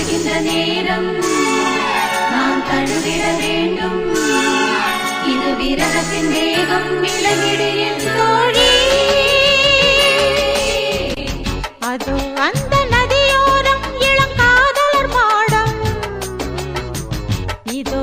தொழுகின்ற நேரம் நாம் தழுவிட வேண்டும். இது விரகத்தின் வேகம் விலகிடு என் அது அந்த நதியோரம் இளங்காதலர் பாடம் இதோ